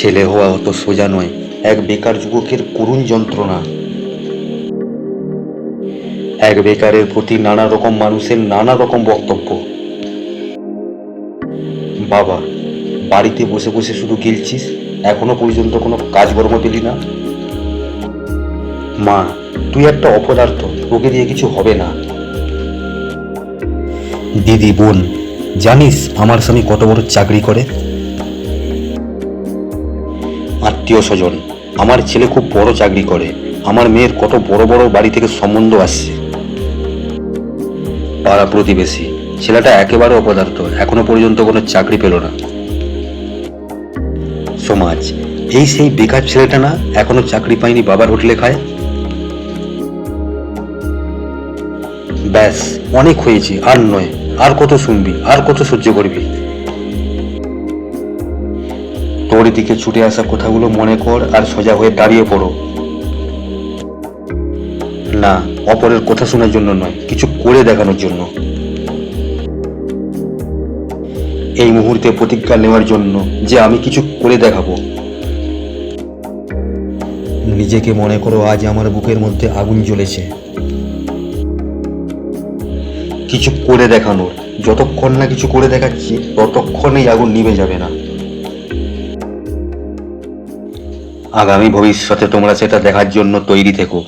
ছেলে হওয়া অত সোজা নয়। এক বেকার যুবকের করুণ যন্ত্রণা। এক বেকারের প্রতি নানা রকম মানুষের নানা রকম বক্তব্য। বাবা, বাড়িতে বসে বসে শুধু গিলছিস? এখনও পর্যন্ত কোনো কাজকর্ম পেলি না? মা, তুই একটা অপদার্থ, তোকে দিয়ে কিছু হবে না। দিদি, বোন, জানিস আমার স্বামী কত বড় চাকরি করে? আত্মীয় স্বজন। আমার ছেলে খুব বড় চাকরি করে। আমার মেয়ের কত বড় বড় বাড়ি থেকে সম্বন্ধ আসছে। পাড়া প্রতিবেশী, ছেলেটা একেবারে অপদার্থ, এখনও পর্যন্ত কোনো চাকরি পেল না। সমাজ, এই সেই বেকার ছেলেটা না এখনও চাকরি পায়নি বাবার হোটেলে খায়? ব্যাস, অনেক হয়েছে, আর নয়, আর কত শুনবি, আর কত সহ্য করবি? তোর দিকে ছুটে আসা কথাগুলো মনে কর আর সোজা হয়ে দাঁড়িয়ে পড়ো। না, অপরের কথা শোনার জন্য নয়, কিছু করে দেখানোর জন্য। এই মুহূর্তে প্রতিজ্ঞা নেওয়ার জন্য যে আমি কিছু করে দেখাবো। নিজেকে মনে করো আজ আমার বুকের মধ্যে আগুন জ্বলেছে। কিছু করে দেখানোর, যতক্ষণ না কিছু করে দেখাচ্ছি, ততক্ষণেই আগুন নিভে যাবে না। আগামী ভবিষ্যতে তোমরা সেটা দেখার জন্য তৈরি থেকো।